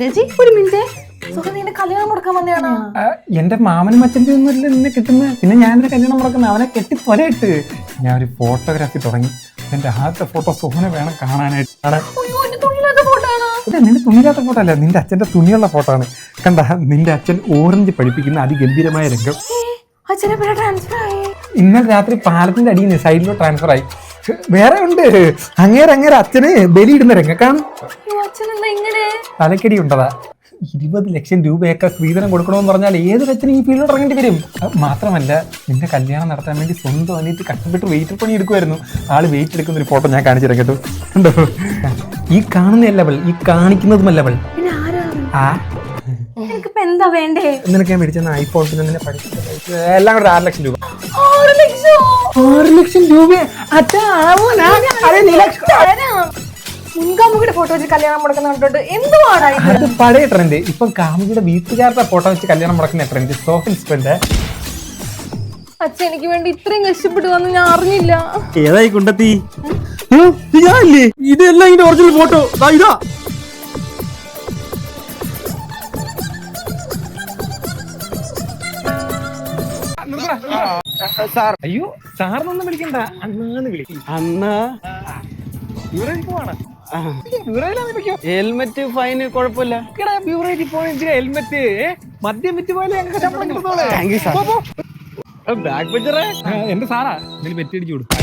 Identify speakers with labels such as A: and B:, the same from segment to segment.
A: ചേച്ചി ഒരു മിനിറ്റ്. കല്യാണം മുടക്കാൻ വന്നതാണോ
B: എന്റെ മാമനും അച്ഛന്റെ ഒന്നുമില്ല നിന്നെ കിട്ടുന്നത് പിന്നെ ഞാൻ എന്റെ കല്യാണം മുടക്കുന്നത് അവനെ കെട്ടി തൊലയിട്ട് ഞാൻ ഒരു ഫോട്ടോഗ്രാഫി തുടങ്ങി. എന്റെ ആദ്യത്തെ ഫോട്ടോ സുഹനെ വേണം കാണാനായിട്ട്. നിന്റെ തുണിയില്ലാത്ത ഫോട്ടോ അല്ല. നിന്റെ അച്ഛന്റെ തുണിയുള്ള ഫോട്ടോ ആണ്. കണ്ട നിന്റെ അച്ഛൻ ഓറഞ്ച് പഠിപ്പിക്കുന്ന അതിഗംഭീരമായ രംഗം. ഇന്നലെ രാത്രി പാലത്തിന്റെ അടിയിൽ നിന്ന് സൈഡിലോ ട്രാൻസ്ഫർ ആയി. വേറെ ഉണ്ട് അങ്ങേരെ അങ്ങേരെ അച്ഛന് ബലിയിടുന്ന
A: രംഗക്കാണ്
B: തലക്കടി ഉണ്ടതാ. ഇരുപത് ലക്ഷം രൂപയൊക്കെ സ്ത്രീധനം കൊടുക്കണമെന്ന് പറഞ്ഞാൽ ഏത് അച്ഛനും ഈ ഫീൽഡിൽ ഇറങ്ങേണ്ടി വരും? മാത്രമല്ല നിന്റെ കല്യാണം നടത്താൻ വേണ്ടി സ്വന്തം അനിയത്തി കഷ്ടപ്പെട്ട് വെയിറ്റ് പണി എടുക്കുമായിരുന്നു ആൾ വെയിറ്റ് എടുക്കുന്ന ഒരു ഫോട്ടോ ഞാൻ കാണിച്ചു തരാം കേട്ടോ. ഉണ്ടോ ഈ കാണുന്ന ലെവൽ ഈ
A: കാണിക്കുന്നതും ലെവൽ
B: ആ.
A: എന്താ വേണ്ടേ?
B: നിനക്ക് ഞാൻ മേടിച്ചെന്ന ഐഫോൺ പിന്നെ നിന്നെ പഠിച്ച എല്ലാം കൂടെ ആറ് ലക്ഷം രൂപ.
A: ആറ് ലക്ഷോ.
B: രൂപ.
A: മുൻകാമുകിയുടെ ഫോട്ടോ വെച്ച് കല്യാണം മുടക്കുന്ന കണ്ടോട്ട് എന്തുവാടാ ഇത്?
B: അത് പഴയ ട്രെൻഡ് ഇപ്പം കാമുകിയുടെ വീട്ടുകാരുടെ ഫോട്ടോ വെച്ച് കല്യാണം മുടക്കുന്ന ട്രെൻഡ് സോഫിൽ സ്പെൻഡ്
A: അച്ഛൻ എനിക്ക് വേണ്ടി ഇത്രയും കഷ്ടപ്പെട്ടു വന്ന് ഞാൻ അറിഞ്ഞില്ല.
C: ഏതായി കുണ്ടത്തി? ഞാനില്ലേ ഇതെല്ലാം ഇതിന്റെ ഒറിജിനൽ ഫോട്ടോ ഇതാ.
B: സാർ. അയ്യോ സാറിനൊന്നും വിളിക്കണ്ട. അണ്ണാന്ന് വിളിക്കും
C: അന്നാ
B: ബ്യൂറോയിൽ പോവാണ്. ബ്യൂറോയിലാന്ന് വിളിക്കോ
C: ഹെൽമെറ്റ് ഫൈന് കുഴപ്പമില്ല.
B: എടാ ബ്യൂറോയിൽ പോയ ഹെൽമെറ്റ്. മദ്യം വിറ്റ് പോലെ ഞങ്ങൾക്ക് ശമ്പളം കിട്ടുന്നോളെ.
C: ബാക്ക് ബെഞ്ചറേ
B: എന്റെ സാറാ. ഇതിൽ പെറ്റടിച്ചു കൊടുക്കും.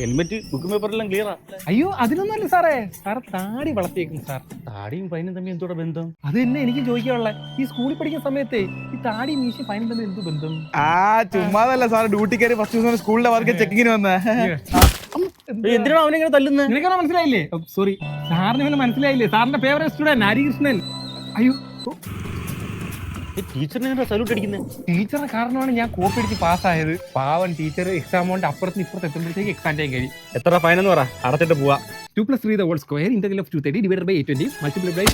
C: ഹെൽമെറ്റ് ബുക്ക് പേപ്പറെല്ലാം ക്ലിയറാ
B: അയ്യോ അതിനൊന്നുമല്ല സാറേ. സാർ താടി വളർത്തിയേക്കും സാർ.
C: താടിയും ഫൈനും തമ്മിൽ എന്തോടെ ബന്ധം?
B: അത് തന്നെ എനിക്ക് ചോദിക്കാനുള്ള. ഈ സ്കൂളിൽ പഠിക്കുന്ന സമയത്തെ ഈ താടി മീശ ഫൈനും തമ്മിൽ എന്ത് ബന്ധം?
D: ആ ചുമ്മാതല്ല സാർ ഡ്യൂട്ടി കയറി ഫസ്റ്റ് ദിവസം സ്കൂളിലെ വർക്ക് ചെക്കിങ്ങിന് വന്ന.
C: എന്തിനാണ് അവനെങ്ങനെ തല്ലുന്നത്
B: നിനക്കാണോ മനസ്സിലായില്ലേ? സോറി സാറിന് ഇവനെ മനസ്സിലായില്ലേ? സാറിന്റെ ഫേവറേറ്റ് സ്റ്റുഡന്റ് ഹരികൃഷ്ണൻ. അയ്യോ
C: ടീച്ചറിനെ സല്യൂട്ട് അടിക്കുന്നത്
B: ടീച്ചറുടെ കാരണമാണ് ഞാൻ കോപ്പി അടിച്ച് പാസ്സായത് പാവൻ ടീച്ചർ എക്സാം കൊണ്ട് അപ്പുറത്ത് ഇപ്പുറത്ത് എത്തുമ്പോഴത്തേക്ക് എക്സാം ടൈം കഴിയും
C: എത്ര ഫൈൻ എന്ന് പറ. അടച്ചിട്ട് പോവാ.
B: Two plus three whole square integral of two thirty divide by eight twenty multiply by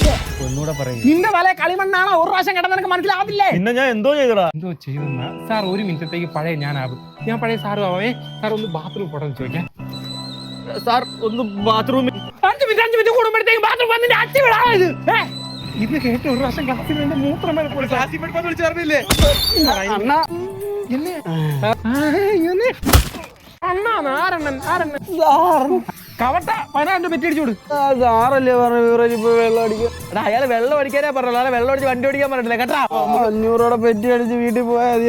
C: ഒന്നുകൂടെ പറയും.
B: നിന്റെ വല കളിമണ്ണാണോ? ഒരു പ്രാവശ്യം കിടന്ന് നിനക്ക് മനസ്സിലാവത്തില്ലേ?
C: പിന്നെ ഞാൻ എന്തോ ചെയ്തടാ.
B: എന്തോ ചെയ്യുന്ന സാർ ഒരു മിനിറ്റത്തേക്ക് പഴയ ഞാനാകും ഞാൻ പഴയ സാറും ആവേ. സാർ ഒന്ന് ബാത്റൂം പോട്ടെന്ന് ചോദിക്കാം.
C: സാർ ഒന്ന് ബാത്റൂമിൽ
B: അഞ്ച് മിനിറ്റ് അഞ്ച് മിനിറ്റ് കൂടുമ്പോഴത്തേക്ക് ബാത്റൂം വന്നിട്ട് അച്ഛൻ വിടാത് ഇത് കേട്ട് ഒരു പ്രാവശ്യം ക്ലാസ്സിൽ വേണ്ടി മൂത്രം വരെ പോയി.
D: ക്ലാസ്സിൽ പഠിപ്പാന്ന് വിളിച്ചു
B: അണ്ണാ ആരെണ്ണൻ ആരെണ്ണൻ കവട്ട
C: സാറല്ലേ പറഞ്ഞു വെള്ളം അടിക്കാൻ?
D: എടാ അയാൾ വെള്ളം അടിക്കാനേ പറഞ്ഞു അയാളെ വെള്ളം അടിച്ച് വണ്ടി ഓടിക്കാൻ പറഞ്ഞില്ല കേട്ടാ?
C: അഞ്ഞൂറോടെ പെറ്റി അടിച്ച് വീട്ടിൽ പോയാൽ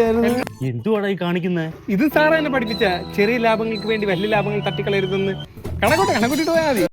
C: എന്തുവാടാ ഈ കാണിക്കുന്നത്
B: ഇത് സാറ് എന്നെ പഠിപ്പിച്ച. ചെറിയ ലാഭങ്ങൾക്ക് വേണ്ടി വലിയ ലാഭങ്ങൾ തട്ടിക്കളയരുതെന്ന്. കണക്കോട്ടെ കണക്കൂട്ടിട്ട് പോയാൽ മതി.